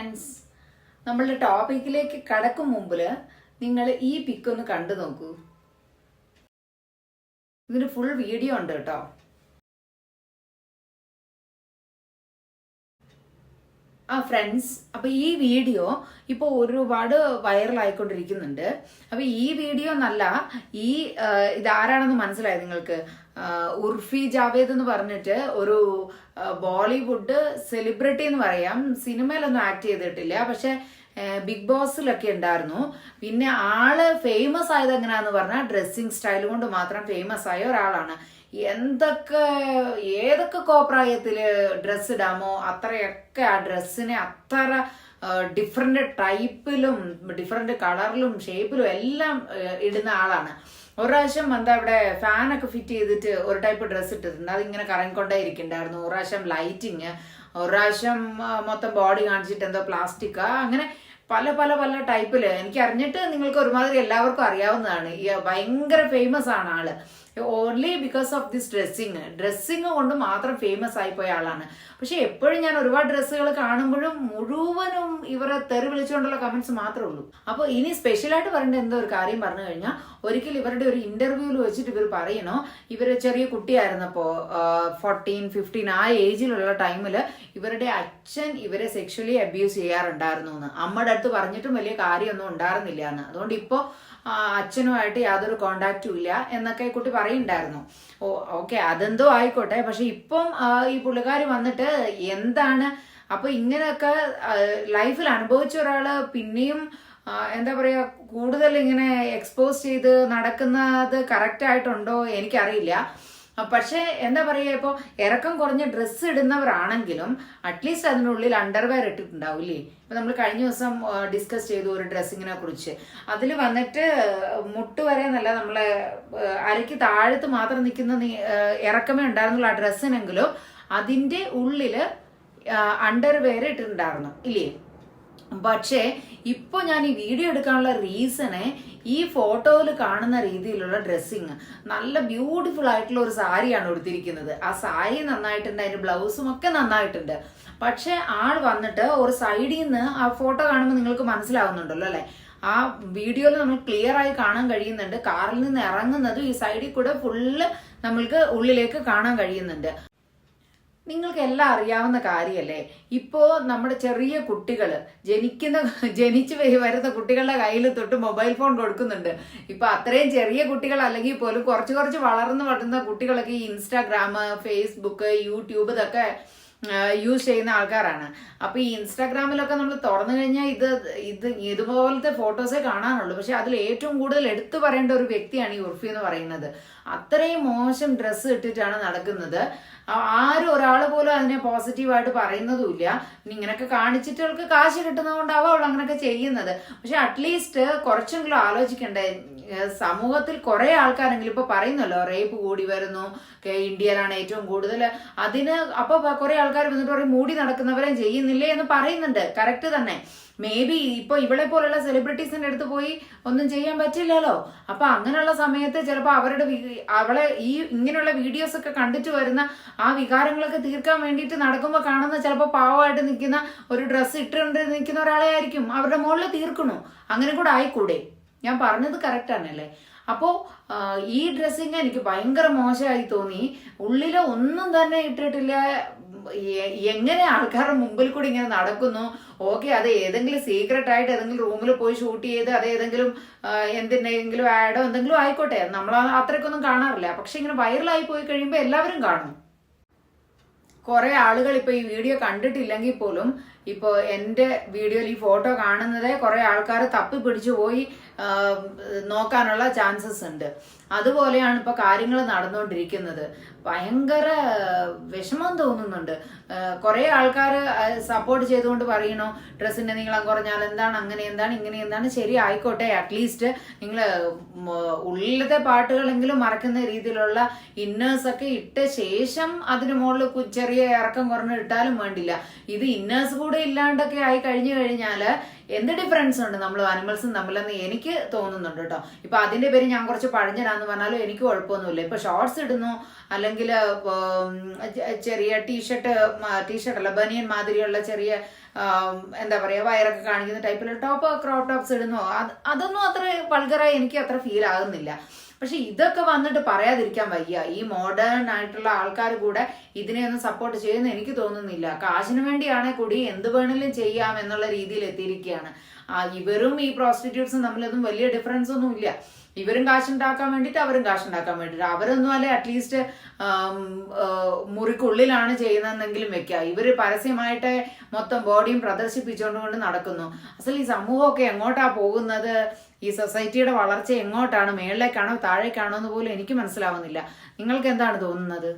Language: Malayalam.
ഫ്രണ്ട്സ് നമ്മളുടെ ടോപ്പിക്കിലേക്ക് കടക്കും മുമ്പിൽ നിങ്ങൾ ഈ പിക്ക് ഒന്ന് കണ്ടു നോക്കൂ. ഇതിന് ഫുൾ വീഡിയോ ഉണ്ട് കേട്ടോ. ആ ഫ്രണ്ട്സ് അപ്പോൾ ഈ വീഡിയോ ഇപ്പോൾ ഒരുപാട് വൈറലായിക്കൊണ്ടിരിക്കുന്നുണ്ട് അപ്പോൾ ഈ വീഡിയോ എന്നല്ല ഈ ഇതാരാണെന്ന് മനസ്സിലായി നിങ്ങൾക്ക്? ഉർഫി ജാവേദ് എന്ന് പറഞ്ഞിട്ട് ഒരു ബോളിവുഡ് സെലിബ്രിറ്റി എന്ന് പറയാം. സിനിമയിലൊന്നും ആക്ട് ചെയ്തിട്ടില്ല. പക്ഷെ ബിഗ് ബോസിലൊക്കെ ഉണ്ടായിരുന്നു. പിന്നെ ആൾ ഫേമസ് ആയത് എങ്ങനെയാന്ന് പറഞ്ഞാൽ ഡ്രസ്സിങ് സ്റ്റൈൽ കൊണ്ട് മാത്രം ഫേമസ് ആയ ഒരാളാണ്. എന്തൊക്കെ ഏതൊക്കെ കോപ്രായത്തിൽ ഡ്രസ്സ് ഇടാമോ അത്രയൊക്കെ ആ ഡ്രസ്സിനെ അത്ര ഡിഫറെന്റ് ടൈപ്പിലും ഡിഫറെന്റ് കളറിലും ഷേപ്പിലും എല്ലാം ഇടുന്ന ആളാണ്. ഒരു പ്രാവശ്യം എന്താ ഇവിടെ ഫാനൊക്കെ ഫിറ്റ് ചെയ്തിട്ട് ഒരു ടൈപ്പ് ഡ്രസ്സ് ഇട്ടിട്ടുണ്ട്. അതിങ്ങനെ കറങ്ങിക്കൊണ്ടേ ഇരിക്കണ്ടായിരുന്നു. ഒരു പ്രാവശ്യം ലൈറ്റിങ് ഒരു പ്രാവശ്യം മൊത്തം ബോഡി കാണിച്ചിട്ട് എന്തോ പ്ലാസ്റ്റിക്കാ അങ്ങനെ പല പല പല ടൈപ്പിൽ. എനിക്ക് അറിഞ്ഞിട്ട് നിങ്ങൾക്ക് ഒരുമാതിരി എല്ലാവർക്കും അറിയാവുന്നതാണ്. ഭയങ്കര ഫേമസ് ആണ് ആൾ. Only because of this dressing dressing കൊണ്ട് മാത്രം ഫേമസ് ആയി പോയ ആളാണ്. പക്ഷെ എപ്പോഴും ഞാൻ ഒരുപാട് ഡ്രസ്സുകൾ കാണുമ്പോഴും മുഴുവനും ഇവരെ തെറി വിളിച്ചുകൊണ്ടുള്ള കമന്റ്സ് മാത്രമേ ഉള്ളൂ. അപ്പോൾ ഇനി സ്പെഷ്യലായിട്ട് പറയേണ്ട എന്തോ ഒരു കാര്യം പറഞ്ഞു കഴിഞ്ഞാൽ ഒരിക്കൽ ഇവരുടെ ഒരു ഇന്റർവ്യൂവിൽ വെച്ചിട്ട് ഇവർ പറയണോ ഇവർ ചെറിയ കുട്ടിയായിരുന്നപ്പോൾ ഫോർട്ടീൻ ഫിഫ്റ്റീൻ ആ ഏജിലുള്ള ടൈമിൽ ഇവരുടെ അച്ഛൻ ഇവരെ സെക്ഷലി അബ്യൂസ് ചെയ്യാറുണ്ടായിരുന്നു എന്ന് അമ്മയുടെ അടുത്ത് പറഞ്ഞിട്ടും വലിയ കാര്യമൊന്നും ഉണ്ടായിരുന്നില്ല എന്ന് അതുകൊണ്ട് ഇപ്പോൾ അച്ഛനുമായിട്ട് യാതൊരു കോണ്ടാക്റ്റും ഇല്ല എന്നൊക്കെ കുട്ടി പറയുണ്ടായിരുന്നു. ഓ ഓക്കെ അതെന്തോ ആയിക്കോട്ടെ. പക്ഷെ ഇപ്പം ഈ പുള്ളിക്കാർ വന്നിട്ട് എന്താണ് അപ്പൊ ഇങ്ങനെയൊക്കെ ലൈഫിൽ അനുഭവിച്ച ഒരാൾ പിന്നെയും എന്താ പറയാ കൂടുതൽ ഇങ്ങനെ എക്സ്പോസ് ചെയ്ത് നടക്കുന്നത് കറക്റ്റ് ആയിട്ടുണ്ടോ എനിക്കറിയില്ല. പക്ഷേ എന്താ പറയുക ഇപ്പോൾ ഇറക്കം കുറഞ്ഞ ഡ്രസ്സ് ഇടുന്നവരാണെങ്കിലും അറ്റ്ലീസ്റ്റ് അതിനുള്ളിൽ അണ്ടർവെയർ ഇട്ടിട്ടുണ്ടാവില്ലേ? ഇപ്പൊ നമ്മൾ കഴിഞ്ഞ ദിവസം ഡിസ്കസ് ചെയ്തു ഒരു ഡ്രസ്സിങ്ങിനെ കുറിച്ച്. അതിൽ വന്നിട്ട് മുട്ട് വരെ എന്നല്ല നമ്മളെ അരയ്ക്ക് താഴത്ത് മാത്രം നിൽക്കുന്ന ഇറക്കമേ ഉണ്ടായിരുന്നുള്ളൂ ആ ഡ്രസ്സിനെങ്കിലും അതിന്റെ ഉള്ളിൽ അണ്ടർവെയർ ഇട്ടിട്ടുണ്ടായിരുന്നു ഇല്ലേ? പക്ഷേ ഇപ്പൊ ഞാൻ ഈ വീഡിയോ എടുക്കാനുള്ള റീസണ് ഈ ഫോട്ടോയിൽ കാണുന്ന രീതിയിലുള്ള ഡ്രസ്സിങ് നല്ല ബ്യൂട്ടിഫുൾ ആയിട്ടുള്ള ഒരു സാരിയാണ് ഉടുത്തിരിക്കുന്നത്. ആ സാരി നന്നായിട്ടുണ്ട് അതിന്റെ ബ്ലൗസും ഒക്കെ നന്നായിട്ടുണ്ട്. പക്ഷെ ആൾ വന്നിട്ട് ഒരു സൈഡിൽ നിന്ന് ആ ഫോട്ടോ കാണുമ്പോൾ നിങ്ങൾക്ക് മനസ്സിലാവുന്നുണ്ടല്ലോ അല്ലേ? ആ വീഡിയോയിൽ നമ്മൾ ക്ലിയർ ആയി കാണാൻ കഴിയുന്നുണ്ട്. കാറിൽ നിന്ന് ഇറങ്ങുന്നതും ഈ സൈഡിൽ കൂടെ ഫുള്ള് നമ്മൾക്ക് ഉള്ളിലേക്ക് കാണാൻ കഴിയുന്നുണ്ട്. നിങ്ങൾക്ക് എല്ലാം അറിയാവുന്ന കാര്യമല്ലേ ഇപ്പോൾ നമ്മുടെ ചെറിയ കുട്ടികൾ ജനിക്കുന്ന ജനിച്ച് വരുന്ന കുട്ടികളുടെ കയ്യിൽ തൊട്ട് മൊബൈൽ ഫോൺ കൊടുക്കുന്നുണ്ട്. ഇപ്പൊ അത്രയും ചെറിയ കുട്ടികൾ അല്ലെങ്കിൽ പോലും കുറച്ച് കുറച്ച് വളർന്നു വളർന്ന കുട്ടികളൊക്കെ ഈ ഇൻസ്റ്റാഗ്രാം ഫേസ്ബുക്ക് യൂട്യൂബ് ഇതൊക്കെ യൂസ് ചെയ്യുന്ന ആൾക്കാരാണ്. അപ്പൊ ഈ ഇൻസ്റ്റാഗ്രാമിലൊക്കെ നമ്മൾ തുറന്നു കഴിഞ്ഞാൽ ഇത് ഇത് ഇതുപോലത്തെ ഫോട്ടോസേ കാണാനുള്ളൂ. പക്ഷെ അതിൽ ഏറ്റവും കൂടുതൽ എടുത്തു പറയേണ്ട ഒരു വ്യക്തിയാണ് ഈ ഉർഫി എന്ന് പറയുന്നത്. അത്രയും മോശം ഡ്രസ്സ് ഇട്ടിട്ടാണ് നടക്കുന്നത്. ആരും ഒരാൾ പോലും അതിനെ പോസിറ്റീവായിട്ട് പറയുന്നതുമില്ല. ഇങ്ങനെയൊക്കെ കാണിച്ചിട്ട് അവൾക്ക് കാശ് കിട്ടുന്നതുകൊണ്ടാവും അവൾ അങ്ങനെയൊക്കെ ചെയ്യുന്നത്. പക്ഷെ അറ്റ്ലീസ്റ്റ് കുറച്ചെങ്കിലും ആലോചിക്കണ്ടേ സമൂഹത്തിൽ കുറെ ആൾക്കാരെങ്കിലും ഇപ്പൊ പറയുന്നല്ലോ റേപ്പ് കൂടി വരുന്നു ഇന്ത്യയിലാണ് ഏറ്റവും കൂടുതൽ അതിന് അപ്പൊ കുറെ ആൾക്കാർ വന്നിട്ട് പറയും മൂടി നടക്കുന്നവരെ ചെയ്യുന്നില്ലേ എന്ന് പറയുന്നുണ്ട്. കറക്റ്റ് തന്നെ. മേ ബി ഇപ്പൊ ഇവളെ പോലുള്ള സെലിബ്രിറ്റീസിന്റെ അടുത്ത് പോയി ഒന്നും ചെയ്യാൻ പറ്റില്ലല്ലോ. അപ്പൊ അങ്ങനെയുള്ള സമയത്ത് ചിലപ്പോ അവരുടെ അവളെ ഈ ഇങ്ങനെയുള്ള വീഡിയോസ് ഒക്കെ കണ്ടിട്ട് വരുന്ന ആ വികാരങ്ങളൊക്കെ തീർക്കാൻ വേണ്ടിയിട്ട് നടക്കുമ്പോൾ കാണുന്ന ചിലപ്പോൾ പാവമായിട്ട് നിൽക്കുന്ന ഒരു ഡ്രസ്സ് ഇട്ടുകൊണ്ട് നിൽക്കുന്ന ഒരാളെ ആയിരിക്കും. അവരുടെ മുകളിൽ തീർക്കണു. അങ്ങനെ കൂടെ ആയിക്കൂടെ? ഞാൻ പറഞ്ഞത് കറക്റ്റ് ആണല്ലേ? അപ്പോ ഈ ഡ്രസ്സിങ് എനിക്ക് ഭയങ്കര മോശമായി തോന്നി. ഉള്ളിൽ ഒന്നും തന്നെ ഇട്ടിട്ടില്ല. എങ്ങനെ ആൾക്കാരുടെ മുമ്പിൽ കൂടി ഇങ്ങനെ നടക്കുന്നു? ഓക്കെ അത് ഏതെങ്കിലും സീക്രട്ട് ആയിട്ട് ഏതെങ്കിലും റൂമിൽ പോയി ഷൂട്ട് ചെയ്ത് അത് ഏതെങ്കിലും എന്തിനെങ്കിലും ആഡോ എന്തെങ്കിലും ആയിക്കോട്ടെ. നമ്മൾ അത്രയ്ക്കൊന്നും കാണാറില്ല. പക്ഷെ ഇങ്ങനെ വൈറലായി പോയി കഴിയുമ്പോൾ എല്ലാവരും കാണും. കുറെ ആളുകൾ ഇപ്പൊ ഈ വീഡിയോ കണ്ടിട്ടില്ലെങ്കിൽ പോലും ഇപ്പോൾ എന്റെ വീഡിയോയിൽ ഈ ഫോട്ടോ കാണുന്നതേ കുറെ ആൾക്കാർ തപ്പി പിടിച്ചു പോയി നോക്കാനുള്ള ചാൻസസ് ഉണ്ട്. അതുപോലെയാണ് ഇപ്പൊ കാര്യങ്ങൾ നടന്നുകൊണ്ടിരിക്കുന്നത് ഭയങ്കര വിഷമം തോന്നുന്നുണ്ട്. കുറെ ആൾക്കാർ സപ്പോർട്ട് ചെയ്തുകൊണ്ട് പറയണോ ഡ്രസ്സിന്റെ നീളം കുറഞ്ഞാൽ എന്താണ്? അങ്ങനെ എന്താണ്? ഇങ്ങനെ എന്താണ്? ശരി ആയിക്കോട്ടെ. അറ്റ്ലീസ്റ്റ് നിങ്ങൾ ഉള്ളിലത്തെ പാട്ടുകളെങ്കിലും മറക്കുന്ന രീതിയിലുള്ള ഇന്നേഴ്സ് ഒക്കെ ഇട്ട ശേഷം അതിന് മുകളിൽ ചെറിയ ഇറക്കം കുറഞ്ഞ് ഇട്ടാലും വേണ്ടില്ല. ഇത് ഇന്നേഴ്സ് കൂടെ ഇല്ലാണ്ടൊക്കെ ആയി കഴിഞ്ഞു കഴിഞ്ഞാൽ എന്ത് ഡിഫറൻസ് ഉണ്ട്? നമ്മൾ അനിമൽസും തമ്മിലെന്ന് എനിക്ക് തോന്നുന്നുണ്ട് കേട്ടോ ഇപ്പൊ അതിന്റെ പേര് ഞാൻ കുറച്ച് പഴഞ്ഞനാന്ന് പറഞ്ഞാലും എനിക്ക് കുഴപ്പമൊന്നുമില്ല. ഇപ്പൊ ഷോർട്സ് ഇടുന്നു അല്ലെങ്കിൽ ചെറിയ ടീഷർട്ട് ടീഷർട്ട് അല്ല ബനിയൻ മാതിരിയുള്ള ചെറിയ എന്താ പറയാ വയറൊക്കെ കാണിക്കുന്ന ടൈപ്പിലുള്ള ടോപ്പ് ക്രോപ്പ് ടോപ്സ് ഇടുന്നു. അത് അതൊന്നും അത്ര വൾഗറായി എനിക്ക് അത്ര ഫീൽ ആകുന്നില്ല. പക്ഷെ ഇതൊക്കെ വന്നിട്ട് പറയാതിരിക്കാൻ വയ്യ. ഈ മോഡേൺ ആയിട്ടുള്ള ആൾക്കാർ കൂടെ ഇതിനെ ഒന്നും സപ്പോർട്ട് ചെയ്യുന്ന എനിക്ക് തോന്നുന്നില്ല. കാശിനു വേണ്ടിയാണെങ്കിൽ കൂടി എന്ത് വേണേലും ചെയ്യാം എന്നുള്ള രീതിയിൽ എത്തിയിരിക്കുകയാണ് ഇവരും ഈ പ്രോസ്റ്റിറ്റ്യൂട്ട്സും തമ്മിലൊന്നും വലിയ ഡിഫറൻസ് ഒന്നും ഇല്ല ഇവരും കാശുണ്ടാക്കാൻ വേണ്ടിയിട്ട് അവരും കാശുണ്ടാക്കാൻ വേണ്ടിയിട്ട്. അവരൊന്നും അല്ലെ അറ്റ്ലീസ്റ്റ് മുറിക്കുള്ളിലാണ് ചെയ്യുന്നതെന്നെങ്കിലും വെക്കുക ഇവർ പരസ്യമായിട്ട് മൊത്തം ബോഡിയും പ്രദർശിപ്പിച്ചുകൊണ്ട് കൊണ്ട് നടക്കുന്നു. അസൽ ഈ സമൂഹമൊക്കെ എങ്ങോട്ടാ പോകുന്നത്? ഈ സൊസൈറ്റിയുടെ വളർച്ച എങ്ങോട്ടാണ്? മേളിലേക്കാണോ താഴേക്കാണോ എന്ന് പോലും എനിക്ക് മനസ്സിലാവുന്നില്ല. നിങ്ങൾക്ക് എന്താണ് തോന്നുന്നത്?